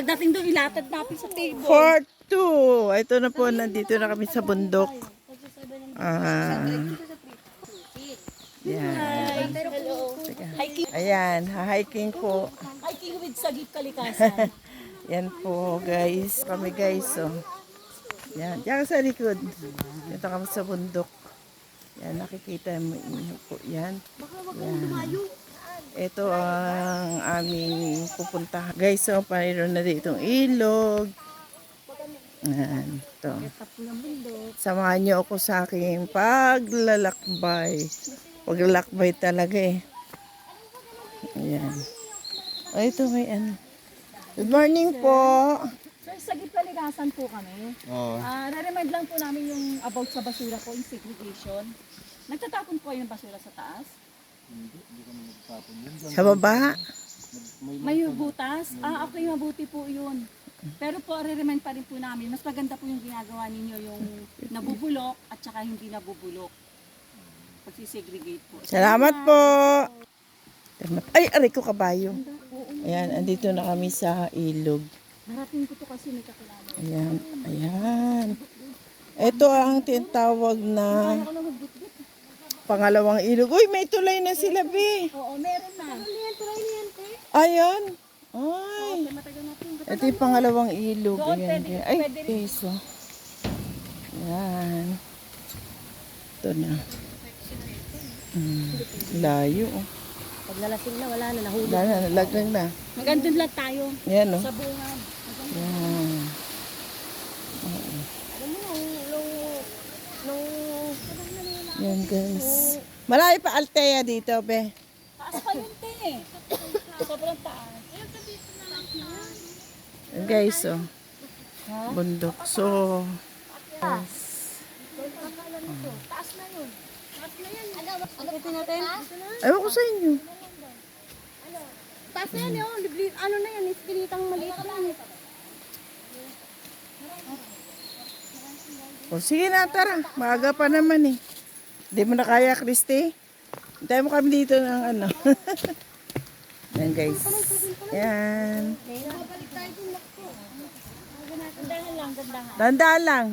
Pagdating doon, ilatad natin sa table. Part 2. Ito na po, nandito na kami sa bundok. Ah, yan. Hello. Hiking, Ayan, hiking po. hiking with Sagip Kalikasan. Yan po, guys. Kami, guys, oh. Yan, diyan sa likod. Dito kami sa bundok. Yan, nakikita mo po. Yan. Yan. Ito ang aming pupuntahan. Guys, so, mayroon na dito ilog. Yan, ito. Samahan niyo ako sa aking paglalakbay. Paglalakbay talaga eh. Ayan. Oh, ito may ano. Good morning po. Sir, Sagip Kalikasan po kami. Oo. Ah, na-remind lang po namin yung about sa basura po, yung segregation. Nagtatapon po kayo ng basura sa taas? Sa baba. May butas? Ah, okay, mabuti po yun. Pero po, re-remind pa rin po namin, mas maganda po yung ginagawa ninyo, yung nabubulok at saka hindi nabubulok. Pagsisegregate po. Salamat po. Ay, aray ko kabayo. Ayan, andito na kami sa ilog. Narating ko to kasi may kakilala. Ayan, ayan. Ito ang tinatawag na. Pangalawang ilog. Uy, may tulay na sila, be. Oo, meron na. Ayan. Ay. Ito yung pangalawang ilog. Ayan. Ay, peso. Ayan. Ito na. Hmm, layo. Pag nalasing na, wala na, nahulog. Wala na, nalaglag na. Magandang lang tayo Ayan, oh. sa bungan. Yan, guys. Malayo pa Altea dito, be. taas pa yun, te. Sobrang taas. Yan, guys, oh. Bundok. So, Taas na yun. Taas na yan. Ano ito natin? ayaw ko sa inyo. Taas na yan, yun. Libli- Ano na yan, ispilitang maliit na yan. O, sige na, tara. Maaga pa naman eh. Hindi mo na kaya, Christy. Hintayin mo kami dito ng ano. Yan, guys. Yan. Gandahan lang, gandahan. Tandaan lang.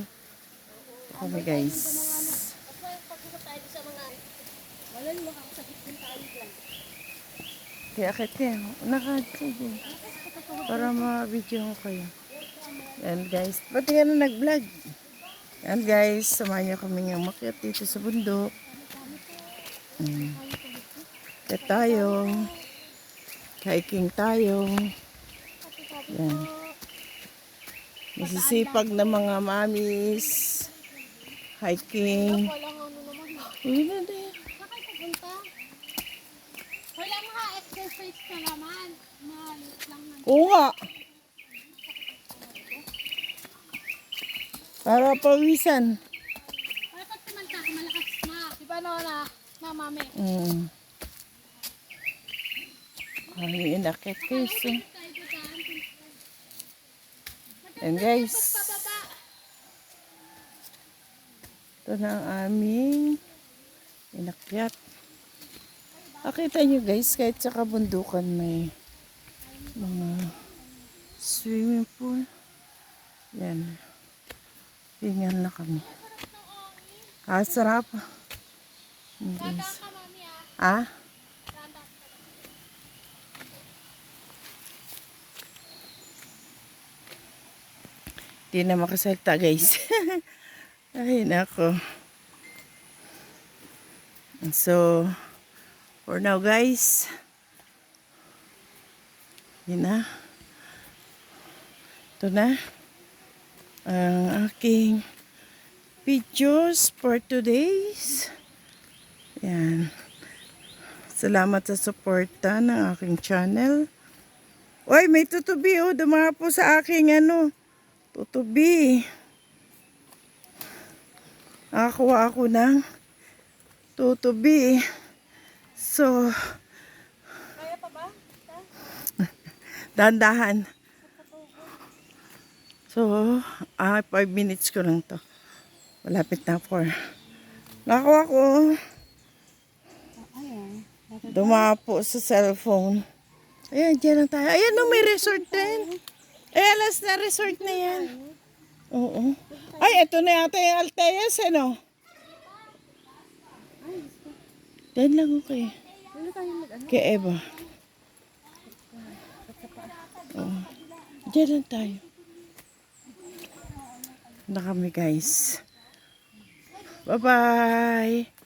Okay, guys. Kaya akit kayo. Nakad sige. Para ma-video ko kayo. Yan guys. Pati ka na nag-vlog. Yan guys. Samahan niyo kami ng makiat dito sa bundok. Mm. Kaya tayo. Hiking tayo. Yan. Masisipag na mga mamis. Hiking. Uy na din. Wala mga exercise ka naman. Malit lang. Oo nga. Para pawisan. Bakit naman ka malakas na? Di ba no na, na mami? Mm. Ay, inakit guys. eh. And guys. Ito na ang aming inakyat. Nakita nyo guys, kahit sa kabundukan may mga swimming pool. Yan. Tingnan na kami. Ah, sarap. Guys. Ah? Di na makasalta guys. Ay, nako. And so, for now guys, yun na. Ito na. Ang aking videos for today's. Yan. Salamat sa suporta ng aking channel. Uy, may tutubi oh. Dumapo sa aking ano. Tutubi. Nakakuha ako ng tutubi. So, Kaya pa ba? Dandahan. So, ah, 5 minutes ko lang to. Malapit na 4. Nakuha ko. Dumapo sa cellphone. Ayan, dyan lang tayo. Ayan, no, may resort din. Eh, alas na resort na yan. Oo. Ay, ito na yata yung Alteas, ano? Diyan lang okay. Kay Eva. Oo. Diyan lang tayo. Na kami guys. Bye-bye.